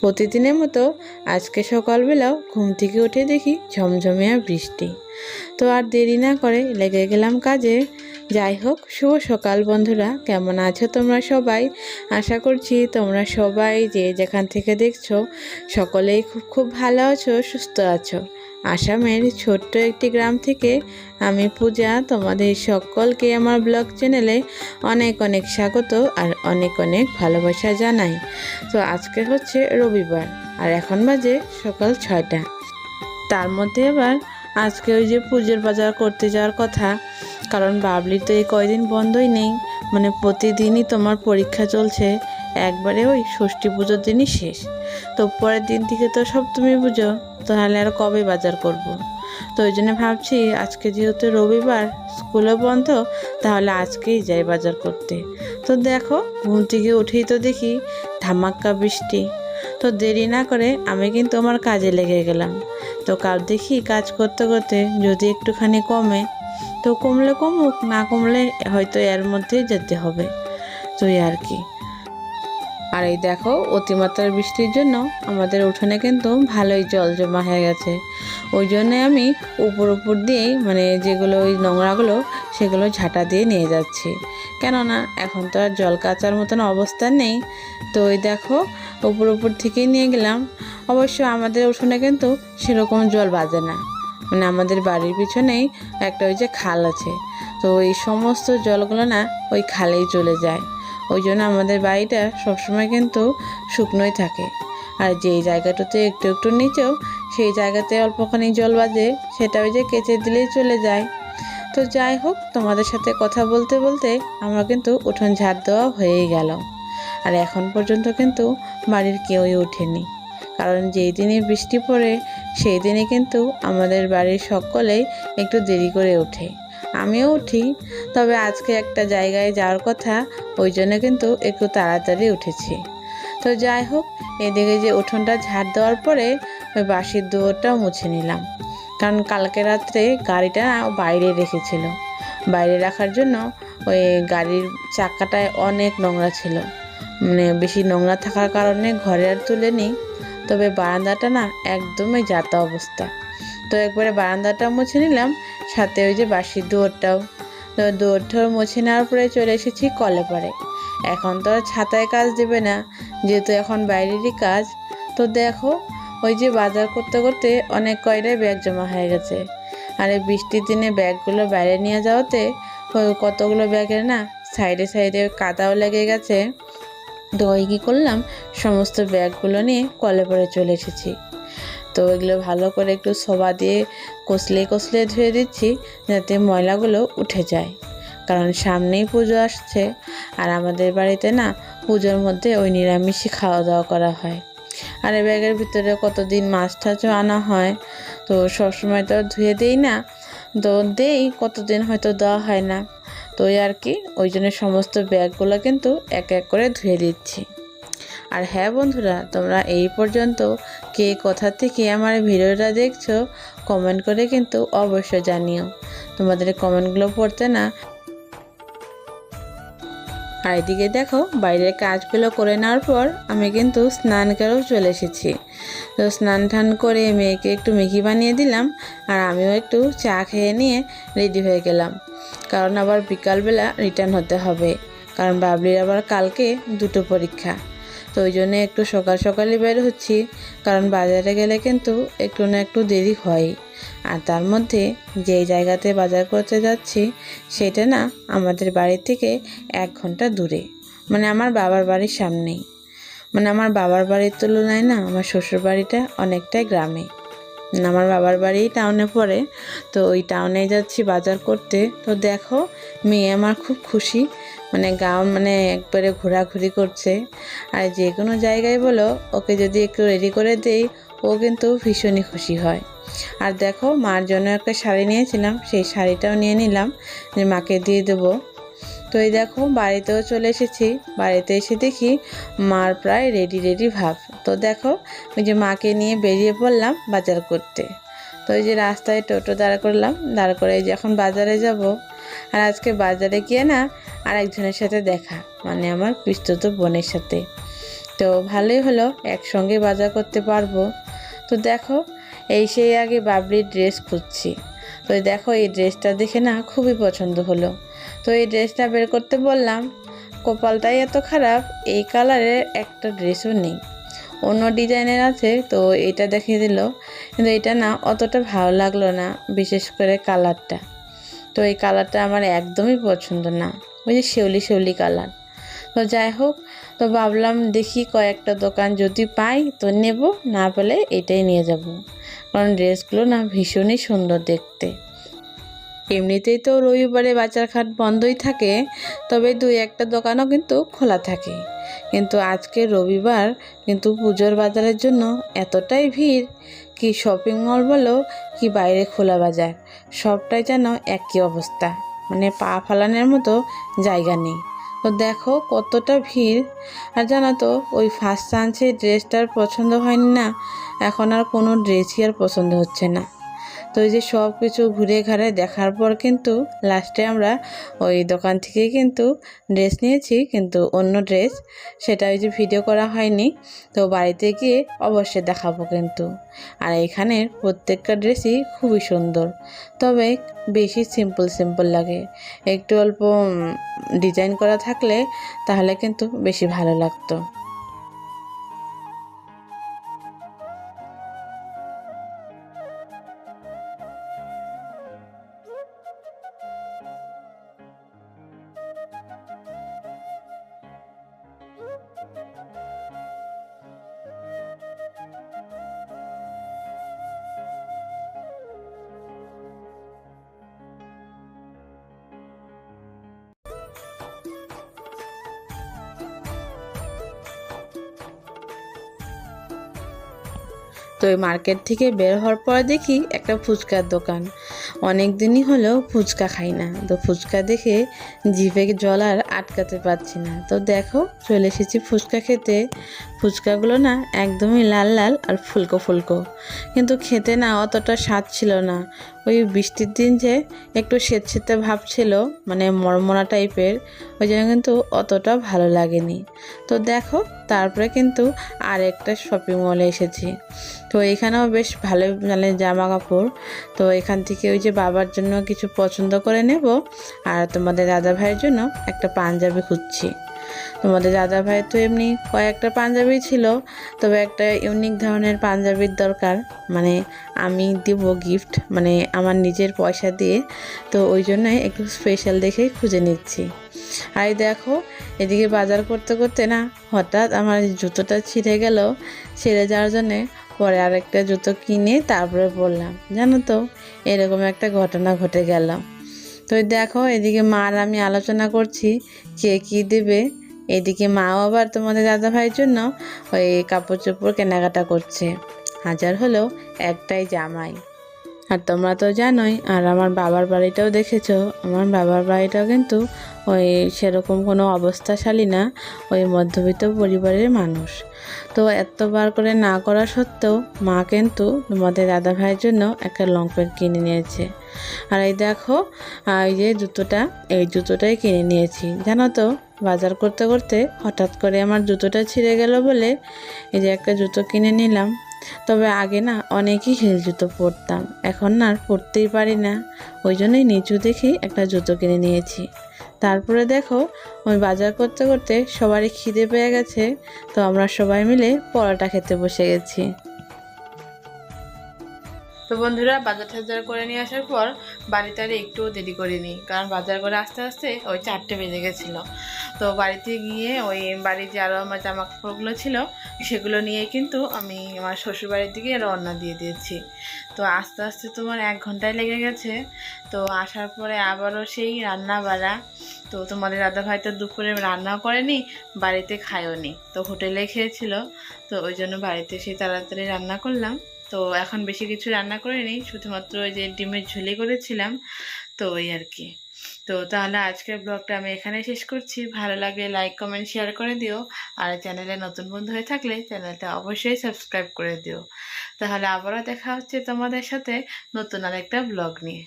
প্রতিদিনের মতো আজকে সকালবেলাও ঘুম থেকে উঠে দেখি ঝমঝমিয়া বৃষ্টি। তো আর দেরি না করে লেগে গেলাম কাজে। যাই হোক, শুভ সকাল বন্ধুরা। কেমন আছো তোমরা সবাই? আশা করছি তোমরা সবাই যে যেখান থেকে দেখছ, সকলেই খুব খুব ভালো আছো, সুস্থ আছো। আসামের ছোট্ট একটি গ্রাম থেকে আমি পূজা, তোমাদের সকলকে আমার ব্লগ চ্যানেলে অনেক অনেক স্বাগত আর অনেক অনেক ভালোবাসা জানাই। তো আজকে হচ্ছে রবিবার আর এখন বাজে সকাল ছয়টা। তার মধ্যে আবার আজকে ওই যে পুজোর বাজার করতে যাওয়ার কথা, কারণ বাবলির তো এই কয়দিন বন্ধই নেই মানে প্রতিদিনই তোমার পরীক্ষা চলছে। একবারে ওই ষষ্ঠী পুজোর দিনই শেষ। তো পরের দিন থেকে তো সপ্তমী পুজো তাহলে আর কবে বাজার করব। তো ওই জন্য ভাবছি আজকে যেহেতু রবিবার, স্কুলও বন্ধ, তাহলে আজকেই যাই বাজার করতে। তো দেখো, ঘুম থেকে উঠেই তো দেখি ধামাক্কা বৃষ্টি। তো দেরি না করে আমি কিন্তু আমার কাজে লেগে গেলাম। তো কাল দেখি কাজ করতে করতে যদি একটুখানি কমে, তো কমলে কমুক, না কমলে হয়তো এর মধ্যেই যেতে হবে। তো আর কি। আর এই দেখো অতিমাত্রার বৃষ্টির জন্য আমাদের উঠোনে কিন্তু ভালোই জল জমা হয়ে গেছে। ওই জন্যে আমি উপর উপর দিয়েই মানে যেগুলো ওই নোংরাগুলো সেগুলো ঝাঁটা দিয়ে নিয়ে যাচ্ছি। কেননা এখন তো আর জল কাচার মতন অবস্থা নেই। তো ওই দেখো উপর উপর থেকেই নিয়ে গেলাম। অবশ্য আমাদের উঠোনে কিন্তু সেরকম জল বাজে না। মানে আমাদের বাড়ির পিছনেই একটা ওই যে খাল আছে। তো এই সমস্ত জলগুলো না ওই খালেই চলে যায়। ওই জন্য আমাদের বাড়িটা সবসময় কিন্তু শুকনোই থাকে। আর যেই জায়গাটাতে একটু একটু নিচেও, সেই জায়গাতে অল্পখানি জল বাজে, সেটা ওই যে কেচে দিলেই চলে যায়। তো যাই হোক, তোমাদের সাথে কথা বলতে বলতে আমার কিন্তু উঠোন ঝাড় দেওয়া হয়েই গেল। আর এখন পর্যন্ত কিন্তু বাড়ির কেউই ওঠেনি। কারণ যেই দিনে বৃষ্টি পড়ে, সেই দিনে কিন্তু আমাদের বাড়ির সকলেই একটু দেরি করে ওঠে। আমিও উঠি, তবে আজকে একটা জায়গায় যাওয়ার কথা, ওই জন্য কিন্তু একটু তাড়াতাড়ি উঠেছি। তো যাই হোক, এদিকে যে উঠোনটা ঝাড় দেওয়ার পরে ওই বাসির দুয়ারটাও মুছে নিলাম। কারণ কালকে রাত্রে গাড়িটা বাইরে রেখেছিল। বাইরে রাখার জন্য ওই গাড়ির চাকাটায় অনেক নোংরা ছিল। মানে বেশি নোংরা থাকার কারণে ঘরে আর তুলে নিই, তবে বারান্দাটা না একদমই যাতা অবস্থা। তো একবারে বারান্দাটা মুছে নিলাম সাথে ওই যে বাসির দুয়ারটাও। দুয়ারটাও মুছে নেওয়ার পরে চলে এসেছি কলে পারে। এখন তো আর ছাতায় কাজ দেবে না। যেহেতু এখন বাইরেরই কাজ, তো দেখো, ওই যে বাজার করতে করতে অনেক কয়টাই ব্যাগ জমা হয়ে গেছে। আর এই বৃষ্টির দিনে ব্যাগগুলো বাইরে নিয়ে যাওয়াতে কতগুলো ব্যাগের না সাইডে সাইডে কাদাও লেগে গেছে। তো ওই কী করলাম, সমস্ত ব্যাগগুলো নিয়ে কলে পরে চলে এসেছি। তো এগুলো ভালো করে একটু সবা দিয়ে কষলে কষলে ধুয়ে দিচ্ছি যাতে ময়লাগুলো উঠে যায়। কারণ সামনেই পুজো আসছে আর আমাদের বাড়িতে না পুজোর মধ্যে ওই নিরামিষই খাওয়া দাওয়া করা হয়। আর এই ব্যাগের ভিতরে কতদিন মাছ টাছও আনা হয়, তো সবসময় তো ধুয়ে দেই না। তো দেই, কতদিন হয়তো দেওয়া হয় না। তো আর কি, ওই জন্য সমস্ত ব্যাগগুলো কিন্তু এক এক করে ধুয়ে দিচ্ছি। আর হ্যাঁ বন্ধুরা, তোমরা এই পর্যন্ত কে কোথা থেকে আমার ভিডিওটা দেখছ কমেন্ট করে কিন্তু অবশ্যই জানিও। তোমাদের কমেন্টগুলো পড়তে না। আর এদিকে দেখো, বাইরের কাজগুলো করে নেওয়ার পর আমি কিন্তু স্নান করেও চলে এসেছি। তো স্নান টান করে মেয়েকে একটু মেঘি বানিয়ে দিলাম আর আমিও একটু চা খেয়ে নিয়ে রেডি হয়ে গেলাম। কারণ আবার বিকালবেলা রিটার্ন হতে হবে। কারণ বাবলির আবার কালকে দুটো পরীক্ষা। তো ওই জন্য একটু সকাল সকালই বের হচ্ছি। কারণ বাজারে গেলে কিন্তু একটু না একটু দেরি হয়। আর তার মধ্যে যেই জায়গাতে বাজার করতে যাচ্ছি, সেটা না আমাদের বাড়ি থেকে এক ঘণ্টা দূরে। মানে আমার বাবার বাড়ির সামনেই। মানে আমার বাবার বাড়ির তুলনায় না আমার শ্বশুর বাড়িটা অনেকটাই গ্রামে। আমার বাবার বাড়ি টাউনে পড়ে, তো ওই টাউনে যাচ্ছি বাজার করতে। তো দেখো, মেয়ে আমার খুব খুশি মানে গাউন মানে একবারে ঘোরাঘুরি করছে। আর যে কোনো জায়গায় বলো, ওকে যদি একটু রেডি করে দেই, ও কিন্তু ভীষণই খুশি হয়। আর দেখো, মার জন্য একটা শাড়ি নিয়েছিলাম, সেই শাড়িটাও নিয়ে নিলাম, যে মাকে দিয়ে দেবো। তো এই দেখো, বাড়িতেও চলে এসেছি। বাড়িতে এসে দেখি মার প্রায় রেডি রেডি ভাব। তো দেখো, ওই যে মাকে নিয়ে বেরিয়ে পড়লাম বাজার করতে। তো ওই যে রাস্তায় টোটো দাঁড় করলাম, দাঁড় করে এই যে এখন বাজারে যাব। আর আজকে বাজারে গিয়ে না আর একজনের সাথে দেখা মানে আমার পিস্তত বোনের সাথে। তো ভালোই হলো, একসঙ্গে বাজার করতে পারব। তো দেখো, এই সেই আগে বাবলির ড্রেস খুঁজছি। তো দেখো, এই ড্রেসটা দেখে না খুবই পছন্দ হলো। তো এই ড্রেসটা বের করতে বললাম, কপালটাই এত খারাপ, এই কালারের একটা ড্রেসও নেই। অন্য ডিজাইনের আছে, তো এটা দেখিয়ে দিল, কিন্তু এটা না অতটা ভালো লাগল না, বিশেষ করে কালারটা। তো এই কালারটা আমার একদমই পছন্দ না, ওই যে শেউলি শেউলি কালার। তো যাই হোক, তো ভাবলাম দেখি কয়েকটা দোকান যদি পাই, তো নেব, না পেলে এটাই নিয়ে যাব। কারণ ড্রেসগুলো না ভীষণই সুন্দর দেখতে। এমনিতেই তো রবিবারে বাজার ঘাট বন্ধই থাকে, তবে দুই একটা দোকানও কিন্তু খোলা থাকে। কিন্তু আজকে রবিবার কিন্তু পুজোর বাজারের জন্য এতটাই ভিড়, কি শপিং মল বলো কি বাইরে খোলা বাজার, সবটাই যেন একই অবস্থা। মানে পা ফালানোর মতো জায়গা নেই। তো দেখো কতটা ভিড়। আর জানো তো, ওই ফার্স্ট চান্সে ড্রেসটার পছন্দ হয়নি না, এখন আর কোনো ড্রেসই আর পছন্দ হচ্ছে না। তো এই যে সব কিছু ঘুরে ঘাড়ে দেখার পর কিন্তু লাস্টে আমরা ওই দোকান থেকে কিন্তু ড্রেস নিয়েছি, কিন্তু অন্য ড্রেস সেটা ওই যে ভিডিও করা হয়নি, তো বাড়িতে গিয়ে অবশ্যই দেখাবো কিন্তু। আর এখানের প্রত্যেকটা ড্রেসই খুবই সুন্দর, তবে বেশি সিম্পল সিম্পল লাগে। একটু অল্প ডিজাইন করা থাকলে তাহলে কিন্তু বেশি ভালো লাগতো। তো মার্কেট থেকে বের হওয়ার পর দেখি একটা ফুচকার দোকান। অনেক দিনই হলেও ফুচকা খাই না। তো ফুচকা দেখে জিভে জল আর আটকাতে পারছি না। তো দেখো, চলে এসেছি ফুচকা খেতে। ফুচকাগুলো না একদমই লাল লাল আর ফুলকো ফুলকো। কিন্তু খেতে না অতটা স্বাদ ছিল না। ওই বৃষ্টির দিন যে একটু স্বেচ্ছেতে ভাব ছিল মানে মরমরা টাইপের, ওই জন্য কিন্তু অতটা ভালো লাগেনি। তো দেখো, তারপরে কিন্তু আর একটা শপিং মলে এসেছি। তো এখানেও বেশ ভালো মানে জামা কাপড় তো এখান থেকে ওই যে বাবার জন্য কিছু পছন্দ করে নেব, আর তোমাদের দাদা ভাইয়ের জন্য একটা পাঞ্জাবি খুঁজছি। তোমাদের দাদা ভাই তো এমনি কয়েকটা পাঞ্জাবি ছিল, তবে একটা ইউনিক ধরনের পাঞ্জাবির দরকার। মানে আমি দিব গিফট মানে আমার নিজের পয়সা দিয়ে, তো ওই জন্যই একটু স্পেশাল দেখে খুঁজে নিচ্ছি। আর দেখো, এদিকে বাজার করতে করতে না, হঠাৎ আমার জুতোটা ছিঁড়ে গেল, ছিঁড়ে যাওয়ার জন্যে পরে আরেকটা জুতো কিনে তারপরে বললাম, জানো তো, এরকম একটা ঘটনা ঘটে গেল। তো দেখো, এদিকে মার আমি আলোচনা করছি, কে কী দেবে এদিকে মাও আবার তোমাদের দাদা ভাইয়ের জন্য ওই কাপড় চোপড় কেনাকাটা করছে। হাজার হলো একটাই জামাই। আর তোমরা তো জানোই, আর আমার বাবার বাড়িটাও দেখেছ। আমার বাবার বাড়িটাও কিন্তু ওই সেরকম কোনো অবস্থাশালী না, ওই মধ্যবিত্ত পরিবারের মানুষ। তো এতবার করে না করা সত্ত্বেও মা কিন্তু তোমাদের দাদা ভাইয়ের জন্য একটা লং প্যান্ট কিনে নিয়েছে। আর এই দেখো এই যে জুতোটা, এই জুতোটাই কিনে নিয়েছি। জানো তো বাজার করতে করতে হঠাৎ করে আমার জুতোটা ছিঁড়ে গেল বলে এই যে একটা জুতো কিনে নিলাম। তবে আগে না অনেকই হিল জুতো পরতাম, এখন না আর পরতেই পারি না। ওই জন্যই নিচু দেখেই একটা জুতো কিনে নিয়েছি। তারপরে দেখো, ওই বাজার করতে করতে সবারই খিদে পেয়ে গেছে, তো আমরা সবাই মিলে পরোটা খেতে বসে গেছি। তো বন্ধুরা, বাজার টাজার করে নিয়ে আসার পর বাড়িতে আর একটুও দেরি করিনি, কারণ বাজার করে আস্তে আস্তে ওই চারটে বেজে গেছিল। তো বাড়িতে গিয়ে ওই বাড়ির যে আরও আমার জামা কাপড়গুলো ছিল, সেগুলো নিয়ে কিন্তু আমি আমার শ্বশুর বাড়ির দিকে রওনা দিয়ে দিয়েছি। তো আস্তে আস্তে তোমার এক ঘন্টায় লেগে গেছে। তো আসার পরে আবারও সেই রান্না বাড়া তো তোমাদের দাদা ভাই তো দুপুরে রান্নাও করেনি, বাড়িতে খায়ওনি। তো হোটেলে খেয়েছিল। তো ওই জন্য বাড়িতে সেই তাড়াতাড়ি রান্না করলাম। তো এখন বেশি কিছু রান্না করিনি, শুধুমাত্র ওই যে ডিমের ঝুলি করেছিলাম। তো ওই আর কি। তো তাহলে আজকের ব্লগটা আমি এখানে শেষ করছি। ভালো লাগলে লাইক কমেন্ট শেয়ার করে দিও। আর চ্যানেলে নতুন বন্ধু হয়ে থাকলে চ্যানেলটা অবশ্যই সাবস্ক্রাইব করে দিও। তাহলে আবারও দেখা হচ্ছে তোমাদের সাথে নতুন আরেকটা ব্লগ নিয়ে।